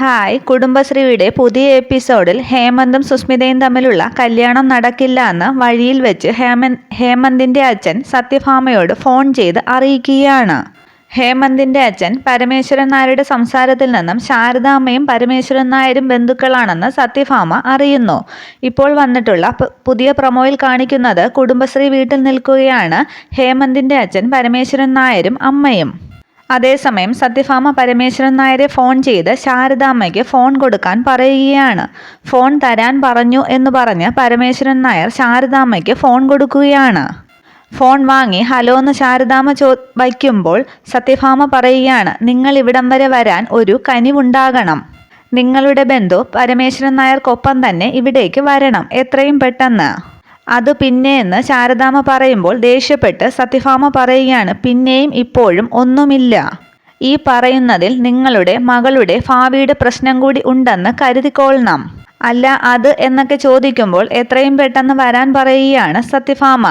Hi. കുടുംബശ്രീയുടെ പുതിയ എപ്പിസോഡിൽ ഹേമന്തും സുസ്മിതയും തമ്മിലുള്ള കല്യാണം നടക്കില്ല എന്ന് വഴിയിൽ വെച്ച് ഹേമൻ ഹേമന്തിന്റെ അച്ഛൻ സത്യഭാമയോട് ഫോൺ ചെയ്ത് അറിയിക്കുകയാണ്. ഹേമന്തിന്റെ അച്ഛൻ പരമേശ്വരൻ നായരുടെ സംസാരത്തിൽ നിന്നും ശാരദാമ്മയും പരമേശ്വരൻ നായരും ബന്ധുക്കളാണെന്ന് സത്യഭാമ അറിയുന്നു. ഇപ്പോൾ വന്നിട്ടുള്ള പുതിയ പ്രൊമോയിൽ കാണിക്കുന്നത് കുടുംബശ്രീ വീട്ടിൽ നിൽക്കുകയാണ് ഹേമന്തിന്റെ അച്ഛൻ പരമേശ്വരൻ നായരും അമ്മയും. അതേസമയം സത്യഭാമ പരമേശ്വരൻ നായരെ ഫോൺ ചെയ്ത് ശാരദാമ്മയ്ക്ക് ഫോൺ കൊടുക്കാൻ പറയുകയാണ്. ഫോൺ തരാൻ പറഞ്ഞു എന്ന് പറഞ്ഞ് പരമേശ്വരൻ നായർ ശാരദാമ്മയ്ക്ക് ഫോൺ കൊടുക്കുകയാണ്. ഫോൺ വാങ്ങി ഹലോ എന്ന് ശാരദാമ്മ ചോ വയ്ക്കുമ്പോൾ സത്യഭാമ പറയുകയാണ് നിങ്ങൾ ഇവിടം വരെ വരാൻ ഒരു കനിവുണ്ടാകണം. നിങ്ങളുടെ ബന്ധു പരമേശ്വരൻ നായർക്കൊപ്പം തന്നെ ഇവിടേക്ക് വരണം. എത്രയും പെട്ടെന്ന്. അത് പിന്നെ എന്ന് ശാരദാമ്മ പറയുമ്പോൾ ദേഷ്യപ്പെട്ട് സത്യഭാമ പറയുകയാണ് പിന്നെയും ഇപ്പോഴും ഒന്നുമില്ല. ഈ പറയുന്നതിൽ നിങ്ങളുടെ മകളുടെ ഭാവിയുടെ പ്രശ്നം കൂടി ഉണ്ടെന്ന് കരുതിക്കൊള്ളണം. അല്ല അത് എന്നൊക്കെ ചോദിക്കുമ്പോൾ എത്രയും പെട്ടെന്ന് വരാൻ പറയുകയാണ് സത്യഭാമ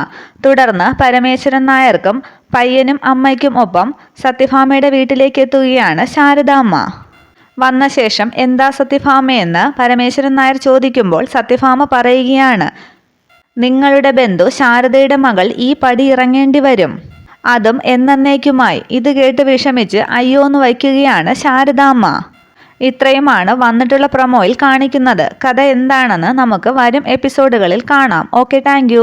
തുടർന്ന് പരമേശ്വരൻ നായർക്കും പയ്യനും അമ്മയ്ക്കും ഒപ്പം സത്യഭാമയുടെ വീട്ടിലേക്ക് എത്തുകയാണ് ശാരദാമ്മ. വന്ന ശേഷം എന്താ സത്യഭാമയെന്ന് പരമേശ്വരൻ നായർ ചോദിക്കുമ്പോൾ സത്യഭാമ പറയുകയാണ് നിങ്ങളുടെ ബന്ധു ശാരദയുടെ മകൾ ഈ പടി ഇറങ്ങേണ്ടി വരും. അതും എന്നേക്കുമായി ഇത് കേട്ട് വിഷമിച്ച് അയ്യോ എന്ന് വയ്ക്കുകയാണ് ശാരദാമ്മ. ഇത്രയുമാണ് വന്നിട്ടുള്ള പ്രൊമോയിൽ കാണിക്കുന്നത്. കഥ എന്താണെന്ന് നമുക്ക് വരും എപ്പിസോഡുകളിൽ കാണാം. Okay thank